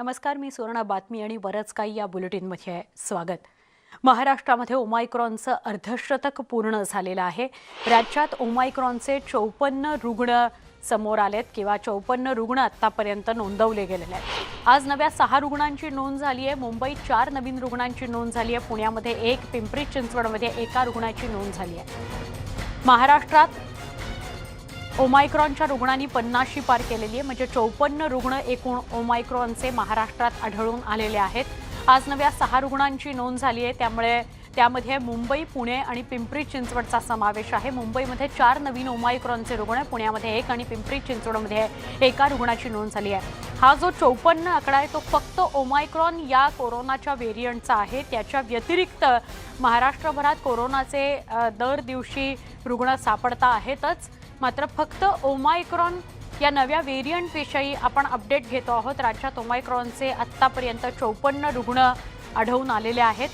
नमस्कार मी सुवर्ण बातमी आणि बरंच काही या बुलेटिनमध्ये आहे स्वागत. महाराष्ट्रामध्ये ओमायक्रॉनचं अर्धशतक पूर्ण झालेलं आहे. राज्यात ओमायक्रॉनचे चौपन्न रुग्ण समोर आलेत किंवा चौपन्न रुग्ण आत्तापर्यंत नोंदवले गेलेले आहेत. आज नव्या सहा रुग्णांची नोंद झाली आहे. मुंबईत चार नवीन रुग्णांची नोंद झाली आहे. पुण्यामध्ये एक पिंपरी चिंचवडमध्ये एका रुग्णाची नोंद झाली आहे. महाराष्ट्रात ओमायक्रॉनच्या रुग्णांनी पन्नासशी पार केलेली आहे. म्हणजे चौपन्न रुग्ण एकूण ओमायक्रॉनचे महाराष्ट्रात आढळून आलेले आहेत. आज नव्या सहा रुग्णांची नोंद झाली आहे. त्यामुळे त्यामध्ये मुंबई पुणे आणि पिंपरी चिंचवडचा समावेश आहे. मुंबईमध्ये चार नवीन ओमायक्रॉनचे रुग्ण पुण्यामध्ये एक आणि पिंपरी चिंचवडमध्ये एका रुग्णाची नोंद झाली आहे. हा जो चौपन्न आकडा आहे तो फक्त ओमायक्रॉन या कोरोनाच्या व्हेरियंटचा आहे. त्याच्या व्यतिरिक्त महाराष्ट्रभरात कोरोनाचे दर दिवशी रुग्ण सापडता आहेतच. मात्र फक्त ओमायक्रॉन या नव्या व्हेरियंटविषयी आपण अपडेट घेतो आहोत. राज्यात ओमायक्रॉनचे आत्तापर्यंत चौपन्न रुग्ण आढळून आलेले आहेत.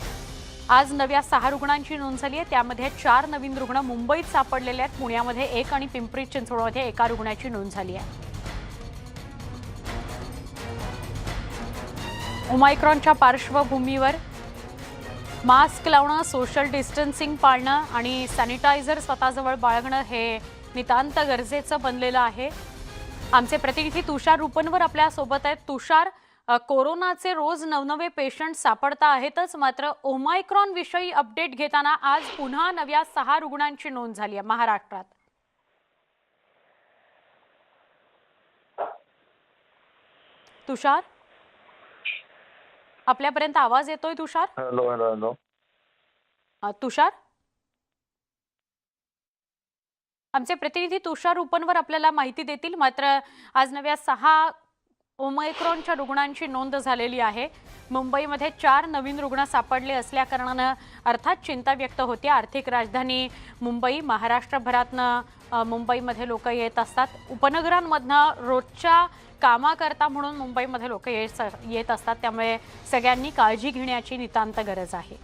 आज नव्या सहा रुग्णांची नोंद झाली आहे. त्यामध्ये चार नवीन रुग्ण मुंबईत सापडलेले आहेत. पुण्यामध्ये एक आणि पिंपरी चिंचवडमध्ये एका रुग्णाची नोंद झाली आहे. ओमायक्रॉनच्या पार्श्वभूमीवर मास्क लावणं सोशल डिस्टन्सिंग पाळणं आणि सॅनिटायझर स्वतःजवळ बाळगणं हे नितांत गरजेचं बनलेलं आहे. आमचे प्रतिनिधी तुषार रुपनवर आपल्यासोबत आहेत. तुषार कोरोनाचे रोज नवनवे पेशंट सापडता आहेतच. मात्र ओमायक्रॉन विषयी अपडेट घेताना आज पुन्हा नव्या सहा रुग्णांची नोंद झाली आहे महाराष्ट्रात. तुषार? आपल्यापर्यंत आवाज येतोय Tushar? Hello hello hello. Tushar? आमचे प्रतिनिधी तुषार उपनवर आपल्याला माहिती देतील. मात्र आज नव्या सहा ओमायक्रॉनच्या रुग्णांची नोंद झालेली आहे. मुंबईमध्ये चार नवीन रुग्ण सापडले असल्याकारणानं अर्थात चिंता व्यक्त होते. आर्थिक राजधानी मुंबई महाराष्ट्रभरातनं मुंबईमध्ये लोक येत असतात. उपनगरांमधनं रोजच्या कामाकरता म्हणून मुंबईमध्ये लोक येत येत असतात. त्यामुळे सगळ्यांनी काळजी घेण्याची नितांत गरज आहे.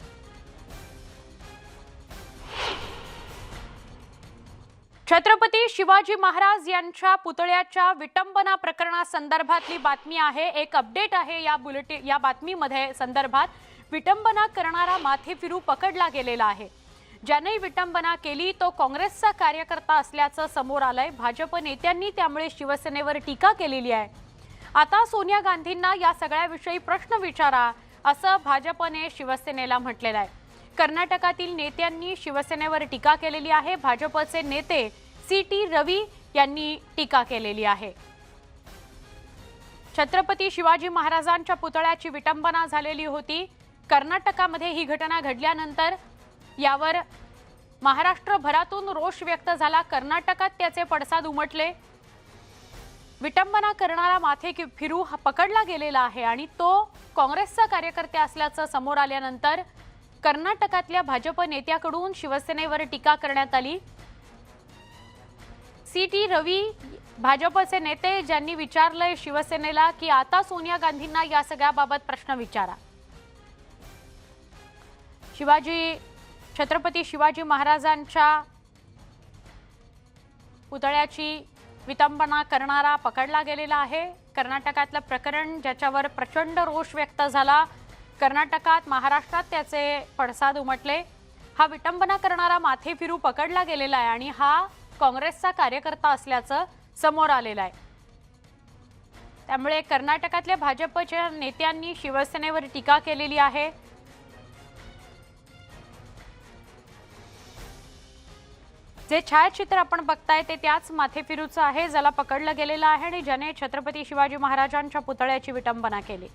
छत्रपती शिवाजी महाराज यांच्या पुतळ्याच्या विटंबना प्रकरणासंदर्भातली बातमी आहे. एक अपडेट आहे या बुलेटिन या बातमीमध्ये संदर्भात विटंबना करणारा माथेफिरू पकडला गेलेला आहे. ज्याने विटंबना केली तो काँग्रेसचा कार्यकर्ता असल्याचं समोर आलंय. भाजप नेत्यांनी त्यामुळे शिवसेनेवर टीका केलेली आहे. आता सोनिया गांधींना या सगळ्याविषयी प्रश्न विचारा असं भाजपने शिवसेनेला म्हटलेलं आहे. कर्नाटकातील नेत्यांनी शिवसेनेवर टीका केलेली आहे. भाजपचे नेते सी टी रवी यांनी टीका केलेली आहे. छत्रपती शिवाजी महाराजांच्या पुतळ्याची विटंबना झालेली होती. कर्नाटकामध्ये ही घटना घडल्यानंतर यावर महाराष्ट्रभरातून रोष व्यक्त झाला. कर्नाटकात त्याचे पडसाद उमटले. विटंबना करणारा माथे कि- फिरू हा पकडला गेलेला आहे आणि तो काँग्रेसचा कार्यकर्ते असल्याचं समोर आल्यानंतर कर्नाटकातल्या भाजप नेत्याकडून शिवसेनेवर टीका करण्यात आली. सी टी रवी भाजपचे नेते ज्यांनी विचारलंय शिवसेनेला की आता सोनिया गांधींना या सगळ्याबाबत प्रश्न विचारा. शिवाजी छत्रपती शिवाजी महाराजांच्या पुतळ्याची विटंबना करणारा पकडला गेलेला आहे. कर्नाटकातलं प्रकरण ज्याच्यावर प्रचंड रोष व्यक्त झाला. कर्नाटकात महाराष्ट्रात त्याचे पडसाद उमटले. हा विटंबना करणारा माथेफिरू पकडला गेलेला आहे आणि हा काँग्रेसचा कार्यकर्ता असल्याचं समोर आलेलं आहे. त्यामुळे कर्नाटकातल्या भाजपच्या नेत्यांनी शिवसेनेवर टीका केलेली आहे. जे छायाचित्र आपण बघताय ते त्याच माथेफिरूचं आहे. ज्याला पकडलं गेलेलं आहे आणि ज्याने छत्रपती शिवाजी महाराजांच्या पुतळ्याची विटंबना केली.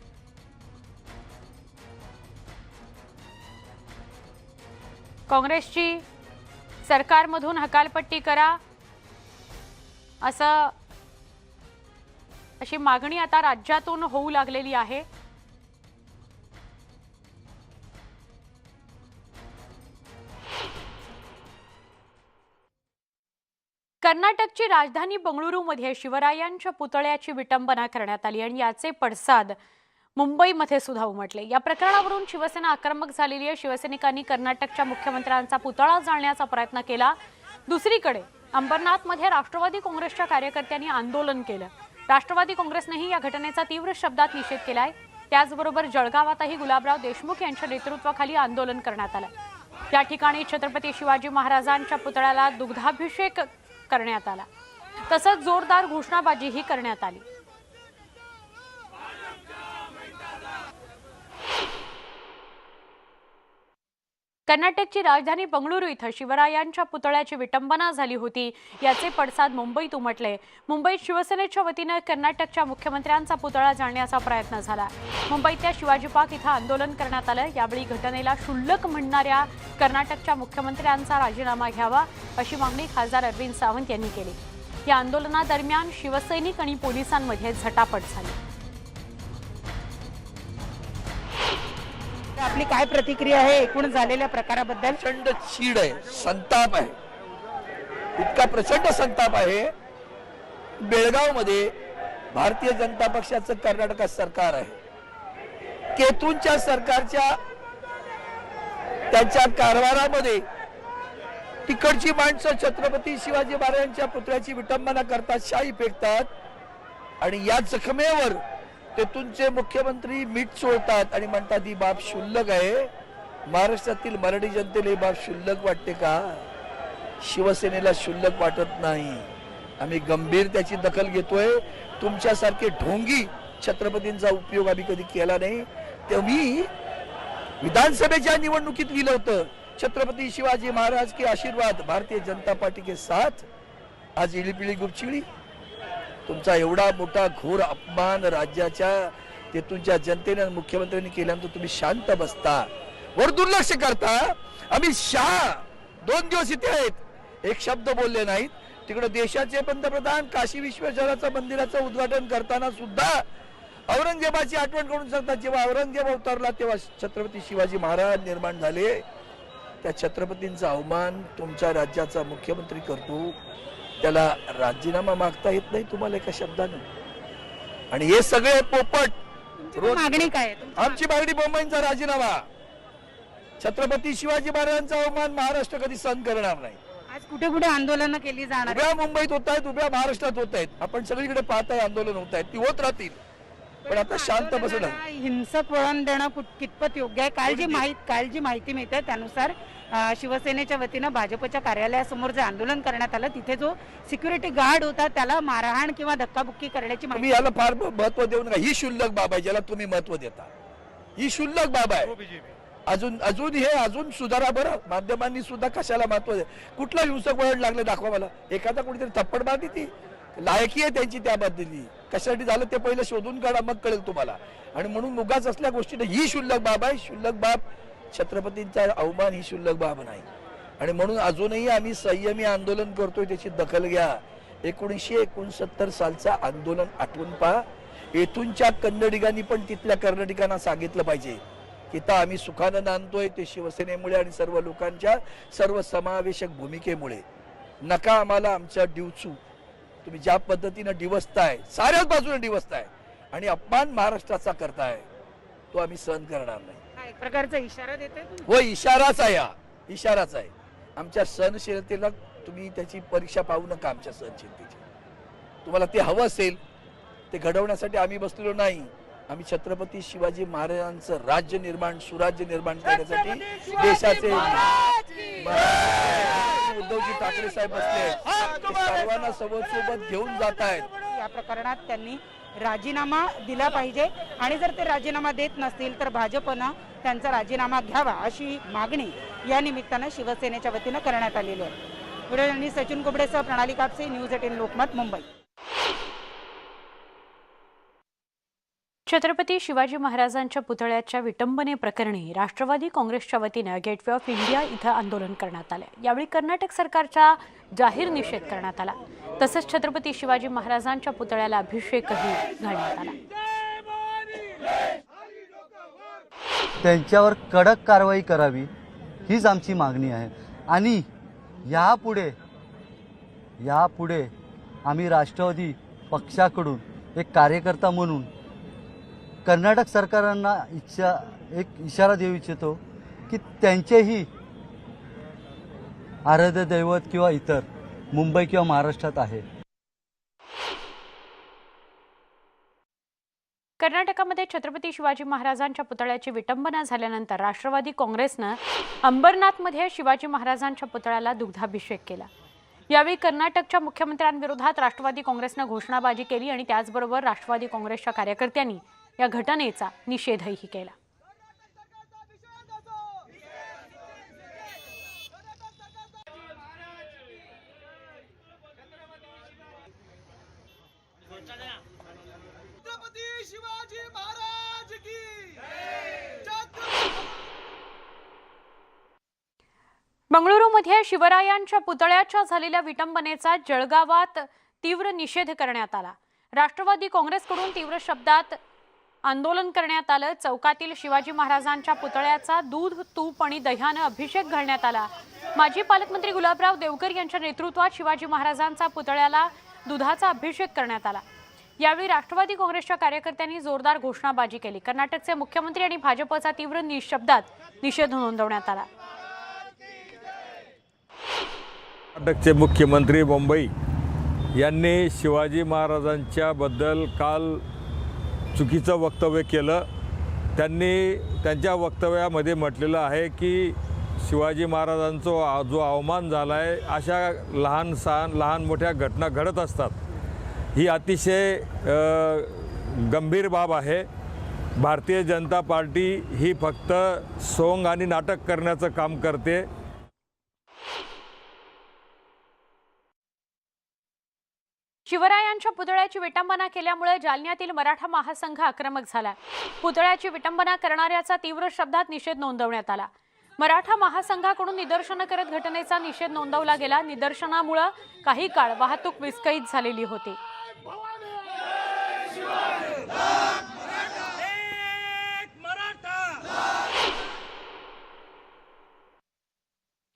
काँग्रेसची सरकारमधून हकालपट्टी करा असं अशी मागणी आता राज्यातून होऊ लागलेली आहे. कर्नाटकची राजधानी बंगळुरूमध्ये शिवरायांच्या पुतळ्याची विटंबना करण्यात आली आणि याचे पडसाद मुंबईमध्ये सुद्धा उमटले. या प्रकरणावरून शिवसेना आक्रमक झालेली आहे. शिवसैनिकांनी कर्नाटकच्या मुख्यमंत्र्यांचा पुतळा जाळण्याचा प्रयत्न केला. दुसरीकडे अंबरनाथमध्ये राष्ट्रवादी काँग्रेसच्या कार्यकर्त्यांनी आंदोलन केलं. राष्ट्रवादी काँग्रेसनेही या घटनेचा तीव्र शब्दात निषेध केलाय. त्याचबरोबर जळगावातही गुलाबराव देशमुख यांच्या नेतृत्वाखाली आंदोलन करण्यात आलं. त्या ठिकाणी छत्रपती शिवाजी महाराजांच्या पुतळ्याला दुग्धाभिषेक करण्यात आला. तसंच जोरदार घोषणाबाजीही करण्यात आली. कर्नाटकची राजधानी बंगळुरू इथं शिवरायांच्या पुतळ्याची विटंबना झाली होती. याचे पडसाद मुंबईत उमटले. मुंबईत शिवसेनेच्या वतीनं कर्नाटकच्या मुख्यमंत्र्यांचा पुतळा जाळण्याचा प्रयत्न झाला. मुंबईतल्या शिवाजी पार्क इथं आंदोलन करण्यात आलं. यावेळी घटनेला क्षुल्लक म्हणणाऱ्या कर्नाटकच्या मुख्यमंत्र्यांचा राजीनामा घ्यावा अशी मागणी खासदार अरविंद सावंत यांनी केली. या आंदोलनादरम्यान शिवसैनिक आणि पोलिसांमध्ये झटापट झाली. आपली काय प्रतिक्रिया आहे? एकूण झालेल्या प्रकाराबद्दल? प्रचंड चीड आहे संताप आहे. इतका प्रचंड संताप आहे. बेळगावमध्ये भारतीय जनता पक्षाचं कर्नाटकात सरकार आहे. केतूंच्या सरकारच्या त्यांच्या कारभारामध्ये तिकडची माणसं छत्रपती शिवाजी महाराजांच्या पुतळ्याची विटंबना करतात शाही फेकतात आणि या जखमेवर तेथूनचे मुख्यमंत्री मीठ चोळतात आणि म्हणतात ही बाब शुल्लक आहे. महाराष्ट्रातील मराठी जनतेला ही बाब शुल्लक वाटते का? शिवसेनेला शुल्लक वाटत नाही. आम्ही गंभीर त्याची दखल घेतोय. तुमच्यासारखे ढोंगी छत्रपतींचा उपयोग आम्ही कधी केला नाही. तुम्ही विधानसभेच्या निवडणुकीत लिहिलं होतं छत्रपती शिवाजी महाराज के आशीर्वाद भारतीय जनता पार्टी के साथ आज इळीपिळी गुपचिळी तुमचा एवढा मोठा घोर अपमान राज्याच्या तेथूनच्या जनतेने मुख्यमंत्र्यांनी केल्यानंतर तुम्ही शांत बसता. वर दुर्लक्ष करता. अमित शहा दोन दिवस इथे आहेत. एक शब्द बोलले नाहीत. तिकडे देशाचे पंतप्रधान काशी विश्वेश्वराचं मंदिराचं उद्घाटन करताना सुद्धा औरंगजेबाची आठवण करून सांगतात. जेव्हा औरंगजेब अवतरला तेव्हा छत्रपती शिवाजी महाराज निर्माण झाले. त्या छत्रपतींचा अवमान तुमच्या राज्याचा मुख्यमंत्री करतो. त्याला राजीनामा मागता येत नाही तुम्हाला एका शब्दानं. आणि हे सगळे पोपट रोज- मागणी काय आमची मागणी बोंबाईंचा राजीनामा. छत्रपती शिवाजी महाराजांचा अवमान महाराष्ट्र कधी सहन करणार नाही. आज कुठे कुठे आंदोलनं केली जाणार? उभ्या मुंबईत होत आहेत उभ्या महाराष्ट्रात होत आहेत. आपण सगळीकडे पाहताय आंदोलन होत आहेत ती होत राहतील. पण आता शांत बसणं हिंसक वळण देणं कितपत योग्य आहे? काल जी माहिती काल जी माहिती मिळते त्यानुसार शिवसेनेच्या वतीनं भाजपच्या कार्यालयासमोर जे आंदोलन करण्यात आलं तिथे जो सिक्युरिटी गार्ड होता त्याला मारहाण किंवा धक्काबुक्की करण्याची माहिती याला फार महत्त्व देऊ नका. ही शुल्लक बाब आहे ज्याला तुम्ही महत्त्व देता. ही शुल्लक बाब आहे. अजून अजून हे अजून सुधारा बरं. माध्यमांनी सुद्धा कशाला महत्त्व दे? कुठलं हिंसक वळण लागलं दाखवा मला. एखादा कुठेतरी थप्पड मारली ती. लायकी आहे त्यांची त्या कशासाठी झालं ते पहिलं शोधून काढा मग कळेल तुम्हाला. आणि म्हणून उगाच असल्या गोष्टी ही शुल्लक बाब आहे. शुल्लक बाब छत्रपतींचा अवमान ही शुल्लक बाब नाही. आणि म्हणून अजूनही आम्ही संयमी आंदोलन करतोय त्याची दखल घ्या. एकोणीसशे एकोणसत्तर सालचं आंदोलन आठवून पहा. येथूनच्या कन्नडिगांनी पण तिथल्या कर्नाटकांना सांगितलं पाहिजे की तर आम्ही सुखानं नांदतोय ते शिवसेनेमुळे आणि सर्व लोकांच्या सर्व समावेशक भूमिकेमुळे. नका आम्हाला आमच्या डिवचू. तुम्ही ज्या पद्धतीनं डिवसताय साऱ्याच बाजूने डिवसताय आणि अपमान महाराष्ट्राचा करताय तो आम्ही सहन करणार नाही. एक प्रकारचा इशारा देते हो इशाराच आहे हा. इशाराच आहे. आमच्या सहनशीलतेला तुम्ही त्याची परीक्षा पाहू नका आमच्या सहनशीलतेची. तुम्हाला ते हवं असेल ते घडवण्यासाठी आम्ही बसलेलो नाही. आम्ही छत्रपती शिवाजी महाराजांचं राज्य निर्माण सुराज्य निर्माण करण्यासाठी देशाचे उद्धवजी ठाकरे साहेब बसले सर्वांना सोबत सोबत घेऊन जात आहेत. या प्रकरणात त्यांनी राजीनामा दिला पाहिजे. आणि जर ते राजीनामा देत नसतील तर भाजपनं त्यांचा राजीनामा घ्यावा अशी मागणी या निमित्तानं शिवसेनेच्या वतीनं करण्यात आलेली आहे. व्हिडिओ सचिन कुबडेसह प्रणाली कापसे न्यूज एटीन लोकमत मुंबई. छत्रपती शिवाजी महाराजांच्या पुतळ्याच्या विटंबनेप्रकरणी राष्ट्रवादी काँग्रेसच्या वतीनं गेटवे ऑफ इंडिया इथं आंदोलन करण्यात आलं. यावेळी कर्नाटक सरकारचा जाहीर निषेध करण्यात आला. तसंच छत्रपती शिवाजी महाराजांच्या पुतळ्याला अभिषेकही घालण्यात आला. त्यांच्यावर कडक कारवाई करावी हीच आमची मागणी आहे. आणि यापुढे यापुढे आम्ही राष्ट्रवादी पक्षाकडून एक कार्यकर्ता म्हणून कर्नाटक सरकारांना इच्छा एक इशारा देऊ इच्छितो की त्यांचेही आराध्य दैवत किंवा इतर मुंबई किंवा महाराष्ट्रात आहे. कर्नाटकामध्ये छत्रपती शिवाजी महाराजांच्या पुतळ्याची विटंबना झाल्यानंतर राष्ट्रवादी काँग्रेसनं अंबरनाथमध्ये शिवाजी महाराजांच्या पुतळ्याला दुग्धाभिषेक केला. यावेळी कर्नाटकच्या मुख्यमंत्र्यांविरोधात राष्ट्रवादी काँग्रेसनं घोषणाबाजी केली आणि त्याचबरोबर राष्ट्रवादी काँग्रेसच्या कार्यकर्त्यांनी या घटनेचा निषेधही केला छत्रपती शिवाजी महाराज की छत्रपती बंगळुरूमध्ये शिवरायांच्या पुतळ्याच्या झालेल्या विटंबनेचा जळगावात तीव्र निषेध करण्यात आला. राष्ट्रवादी काँग्रेसकडून तीव्र शब्दात आंदोलन करण्यात आलं. चौकातील शिवाजी महाराजांच्या पुतळ्याचा दूध तूप आणि दह्यानं अभिषेक घालण्यात आला. माजी पालकमंत्री गुलाबराव देवकर यांच्या नेतृत्वात शिवाजी महाराजांचा पुतळ्याला दुधाचा अभिषेक करण्यात आला. यावेळी राष्ट्रवादी काँग्रेसच्या कार्यकर्त्यांनी जोरदार घोषणाबाजी केली. कर्नाटकचे मुख्यमंत्री आणि भाजपचा तीव्र निशब्दात निषेध नोंदवण्यात आला. कर्नाटकचे मुख्यमंत्री मुंबई यांनी शिवाजी महाराजांच्याबद्दल काल चुकीचं वक्तव्य केलं. त्यांनी त्यांच्या वक्तव्यामध्ये म्हटलेलं आहे की शिवाजी महाराजांचा जो अवमान झाला आहे अशा लहान सहान लहान मोठ्या घटना घडत असतात. ही अतिशय गंभीर बाब आहे. भारतीय जनता पार्टी ही फक्त सोंग आणि नाटक करण्याचं काम करते. शिवरायांच्या पुतळ्याची विटंबना केल्यामुळे जालन्यातील मराठा महासंघ आक्रमक झाला. पुतळ्याची विटंबना करणाऱ्याचा तीव्र शब्दात निषेध नोंदवण्यात आला. मराठा महासंघाकडून निदर्शनं करत घटनेचा निषेध नोंदवला गेला. निदर्शनामुळे काही काळ वाहतूक विस्कळीत झालेली होती एक मराठा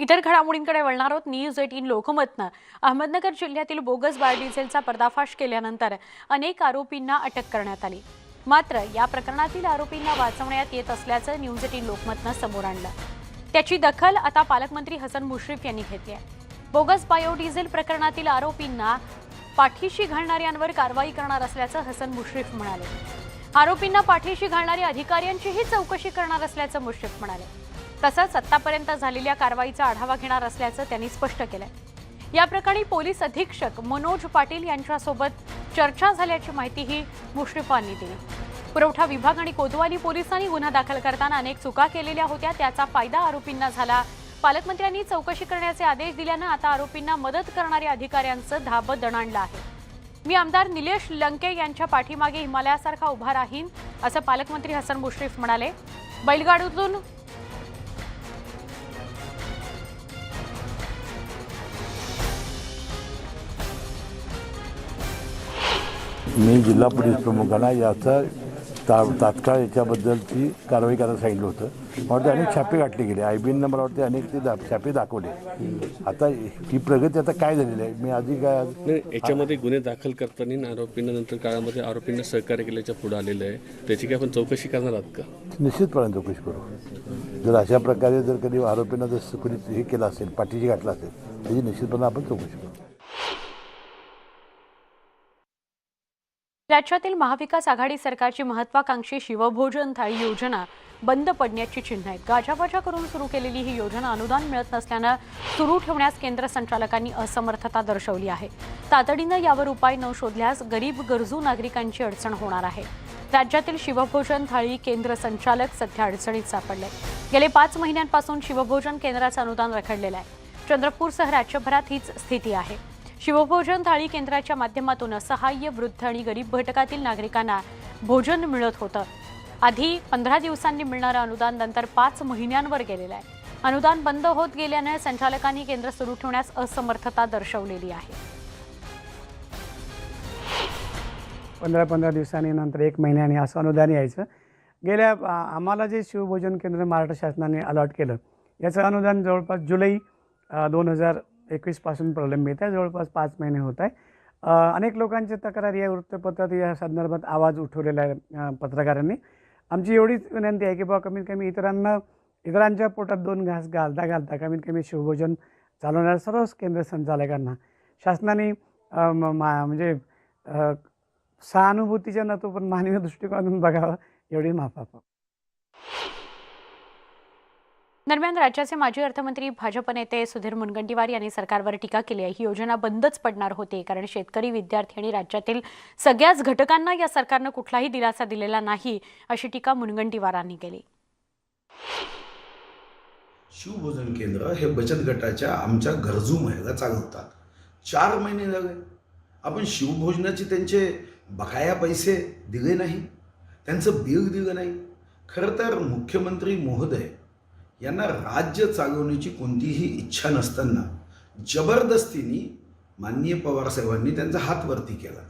इतर घडामोडींकडे वळणार आहोत. News eighteen लोकमतनं. अहमदनगर जिल्ह्यातील बोगस बायोडिझेलचा पर्दाफाश केल्यानंतर अनेक आरोपींना अटक करण्यात आली. मात्र या प्रकरणातील आरोपींना वाचवण्यात येत असल्याचं न्यूज एटीन लोकमतनं समोर आणलं. त्याची दखल आता पालकमंत्री हसन मुश्रीफ यांनी घेतली आहे. बोगस बायोडिझेल प्रकरणातील आरोपींना पाठीशी घालणाऱ्यांवर कारवाई करणार असल्याचं हसन मुश्रीफ म्हणाले. आरोपींना पाठीशी घालणाऱ्या अधिकाऱ्यांचीही चौकशी करणार असल्याचं मुश्रीफ म्हणाले. तसंच सत्तापर्यंत झालेल्या कारवाईचा आढावा घेणार असल्याचं त्यांनी स्पष्ट केलंय. या प्रकरणी पोलीस अधीक्षक मनोज पाटील यांच्यासोबत चर्चा झाल्याची माहितीही मुश्रीफांनी दिली. पुरवठा विभाग आणि कोतवाली पोलिसांनी गुन्हा दाखल करताना अनेक चुका केलेल्या होत्या त्याचा फायदा आरोपींना झाला. पालकमंत्र्यांनी चौकशी करण्याचे आदेश दिल्यानं आता आरोपींना मदत करणाऱ्या अधिकाऱ्यांचं धाबं दणाणलं आहे. मी आमदार निलेश लंके यांच्या पाठीमागे हिमालयासारखा उभा राहीन असं पालकमंत्री हसन मुश्रीफ म्हणाले. बैलगाडूतून मी जिल्हा पोलीस प्रमुखांना याचा ता तात्काळ याच्याबद्दलची कारवाई करायला सांगितलं होतं. मला वाटतं अनेक छापे गाठले गेले. आय बी एननं मला वाटतं अनेक ते दा छापे दाखवले. आता ही प्रगती आता काय झालेली आहे? मी आधी काय याच्यामध्ये गुन्हे दाखल करताना आरोपींना नंतर काळामध्ये आरोपींना सहकार्य केल्याच्या पुढे आलेलं आहे. त्याची काय आपण चौकशी करणार आहात का? निश्चितपणे चौकशी करू. जर अशा प्रकारे जर कधी आरोपींना जर कोणी हे केलं असेल पाठीशी घातलं असेल त्याची निश्चितपणे आपण चौकशी करू. राज्यातील महाविकास आघाडी सरकारची महत्वाकांक्षी शिवभोजन थाळी योजना बंद पडण्याची चिन्ह आहेत. गाजावाजा करून सुरू केलेली ही योजना अनुदान मिळत नसल्यानं सुरू ठेवण्यास केंद्र संचालकांनी असमर्थता दर्शवली आहे. तातडीनं यावर उपाय न शोधल्यास गरीब गरजू नागरिकांची अडचण होणार आहे. राज्यातील शिवभोजन थाळी केंद्र संचालक सध्या अडचणीत सापडले गेले पाच महिन्यांपासून शिवभोजन केंद्राचं अनुदान रखडलेलं आहे. चंद्रपूरसह राज्यभरात हीच स्थिती आहे. शिवभोजन थाळी केंद्राच्या माध्यमातून सहाय्य वृद्ध आणि गरीब घटकातील नागरिकांना भोजन मिळत होतं. आधी पंधरा दिवसांनी मिळणारं अनुदान नंतर पाच महिन्यांवर गेलेलं आहे. अनुदान बंद होत गेल्याने संचालकांनी केंद्र सुरू ठेवण्यास असमर्थता दर्शवलेली आहे. पंधरा पंधरा दिवसांनी नंतर एक महिन्याने असं अनुदान यायचं. गेल्या आम्हाला जे शिवभोजन केंद्र महाराष्ट्र शासनाने अलॉट केलं याचं अनुदान जवळपास जुलै दोन हजार एकवीसपासून प्रलंबित आहे. जवळपास पाच महिने होत आहे. अनेक लोकांची तक्रार या वृत्तपत्रात या संदर्भात आवाज उठवलेला आहे पत्रकारांनी. आमची एवढीच विनंती आहे की बाबा कमीत कमी इतरांना इतरांच्या पोटात दोन घास घालता घालता कमीत कमी शिवभोजन चालवणाऱ्या सर्व केंद्र संचालकांना. शासनाने म- मा- म्हणजे अ, सहानुभूतीच्या नतो पण मानवी दृष्टिकोनातून बघावं एवढी माफा दरम्यान राज्याचे माजी अर्थमंत्री भाजप नेते सुधीर मुनगंटीवार यांनी सरकारवर टीका केली आहे. ही योजना बंदच पडणार होती कारण शेतकरी विद्यार्थी आणि राज्यातील सगळ्याच घटकांना या सरकारनं कुठलाही दिलासा दिलेला नाही अशी टीका मुनगंटीवारांनी केली. शिवभोजन केंद्र हे बचत गटाच्या आमच्या गरजू महिला चालवतात. चार महिने झाले. आपण शिवभोजनाचे त्यांचे बकाया पैसे दिले नाही. त्यांचं बिल दिलं नाही. खरं तर मुख्यमंत्री महोदय यांना राज्य चालवण्याची कोणतीही इच्छा नसताना जबरदस्तीने माननीय पवारसाहेबांनी त्यांचा हात वरती केला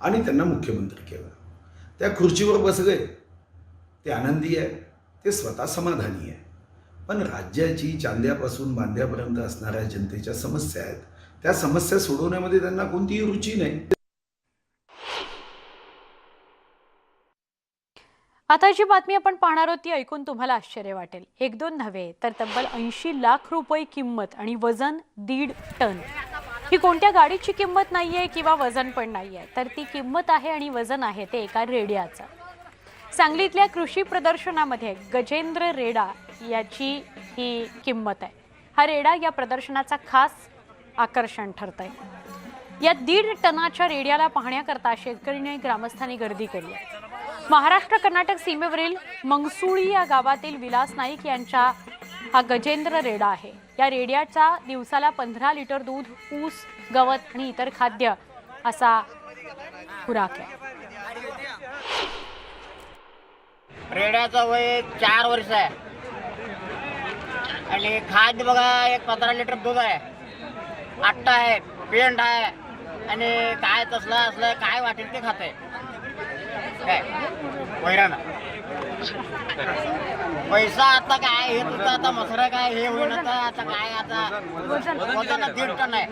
आणि त्यांना मुख्यमंत्री केला. त्या खुर्चीवर बसले. ते आनंदी आहे. ते स्वतः समाधानी आहे. पण राज्याची चांद्यापासून बांध्यापर्यंत असणाऱ्या जनतेच्या समस्या आहेत. त्या समस्या सोडवण्यामध्ये त्यांना कोणतीही रुची नाही. आता जी बातमी आपण पाहणार आहोत ती ऐकून तुम्हाला आश्चर्य वाटेल. एक दोन नव्हे तर तब्बल ऐंशी लाख रुपये किंमत आणि वजन दीड टन. ही कोणत्या गाडीची किंमत नाही आहे किंवा वजन पण नाही आहे तर ती किंमत आहे आणि वजन आहे ते एका रेड्याचं. सांगलीतल्या कृषी प्रदर्शनामध्ये गजेंद्र रेडा याची ही किंमत आहे. हा रेडा या प्रदर्शनाचा खास आकर्षण ठरत आहे या दीड टनाच्या रेड्याला पाहण्याकरता शेतकरीने ग्रामस्थांनी गर्दी केली आहे. महाराष्ट्र कर्नाटक सीमेवरील मंगसुळी या गावातील विलास नाईक यांच्या हा गजेंद्र रेडा आहे. या रेड्याचा दिवसाला पंधरा लिटर दूध ऊस गवत आणि इतर खाद्य असा खुराक आहे. रेड्याचं वय चार वर्ष आहे. आणि खाद्य बघा एक पंधरा लिटर दूध आहे. आट्टा आहे पेंट आहे. आणि काय तसलं असलं काय वाटेल ते खात काय? पैसा आता काय? हे तुझं आता मसरा काय? हे होईन आता आता काय आता? दीड टन आहे.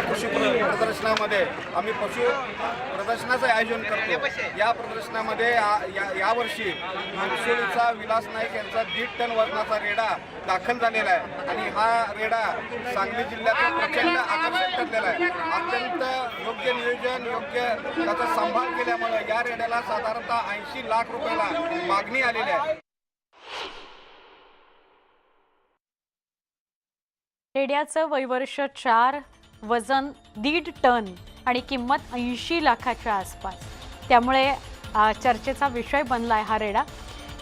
कृषी प्रदर्शनामध्ये आम्ही पशु प्रदर्शनाचं आयोजन करतो. या प्रदर्शनामध्ये या- यावर्षी महसूलचा विलास नाईक यांचा दीड टन वजनाचा रेडा दाखल झालेला आहे. आणि हा रेडा सांगली जिल्ह्याचा प्रचंड आकर्षण ठरलेला आहे. अत्यंत योग्य नियोजन योग्य त्याचा सांभाळ केल्यामुळे या रेड्याला साधारणतः ऐंशी लाख रुपयाला मागणी आलेली आहे. रेड्याचं वैवर्ष चार वजन दीड टन आणि किंमत ऐंशी लाखाच्या आसपास. त्यामुळे चर्चेचा विषय बनला आहे हा रेडा.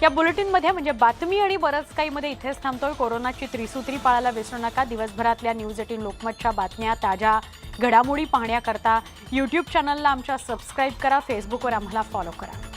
या बुलेटिनमध्ये म्हणजे बातमी आणि बरंच काहीमध्ये इथेच थांबतोय. कोरोनाची त्रिसूत्री पाळायला विसरू नका. दिवसभरातल्या न्यूज एटीन लोकमतच्या बातम्या ताज्या घडामोडी पाहण्याकरता यूट्यूब चॅनलला आमच्या सबस्क्राईब करा. फेसबुकवर आम्हाला फॉलो करा.